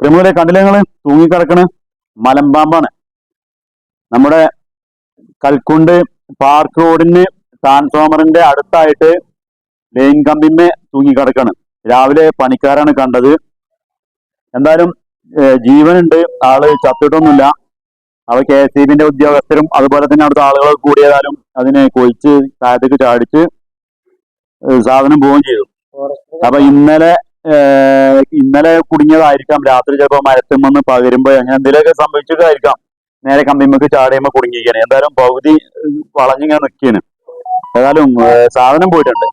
പ്രമുഖരെ കണ്ടില്ലങ്ങൾ തൂങ്ങിക്കിടക്കണ് മലമ്പാമ്പാണ്. നമ്മുടെ കൽക്കുണ്ട് പാർക്ക് റോഡിന് ട്രാൻസ്ഫോമറിന്റെ അടുത്തായിട്ട് ലൈൻ കമ്പിമ്മേ തൂങ്ങിക്കിടക്കാണ്. രാവിലെ പണിക്കാരാണ് കണ്ടത്. എന്തായാലും ജീവനുണ്ട്. ആൾ ചത്തിട്ടൊന്നുമില്ല. അവ കെ എസ് ഇബിന്റെ ഉദ്യോഗസ്ഥരും അതുപോലെ തന്നെ അവിടുത്തെ ആളുകൾ കൂടിയതാലും അതിനെ കൊഴിച്ച് താഴത്തേക്ക് ചാടിച്ച് സാധനം പോവുകയും ചെയ്തു. അപ്പൊ ഇന്നലെ ഇന്നലെ കുടുങ്ങിയതായിരിക്കാം. രാത്രി ചിലപ്പോ മരത്തുമെന്ന് പകരുമ്പോ അങ്ങനെ എന്തെങ്കിലുമൊക്കെ സംഭവിച്ചതായിരിക്കാം നേരെ കമ്പിമ്മക്ക് ചാടിയുമ്പോ കുടുങ്ങിയിരിക്കാണ്. എന്തായാലും പകുതി വളഞ്ഞിങ്ങനെ നിക്കാണ്. ഏതായാലും സാധനം പോയിട്ടുണ്ട്.